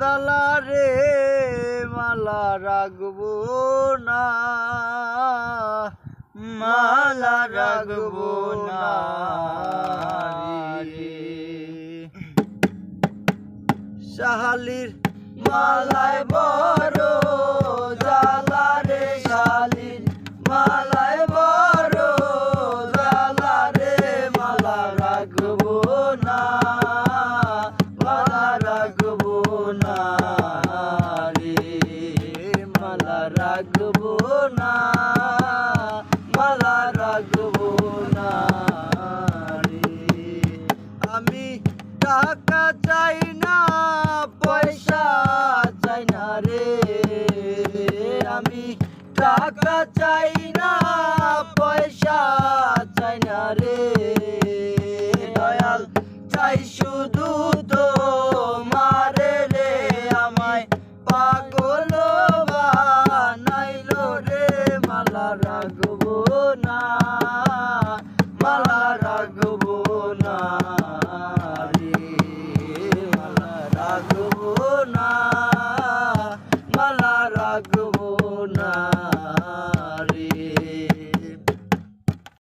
দালা রে মালা রাখব না মালা রাখব না রে। শাহালির মালায় বড় রাখব না, মালা রাখব না আমি টাকা চাই না, পয়সা চাই না রে। আমি টাকা চাই না, পয়সা চাই না রে। দয়াল চাই শুধু রাখব না মালা রাখব না রে। মালা রাখব না মালা রাখব না।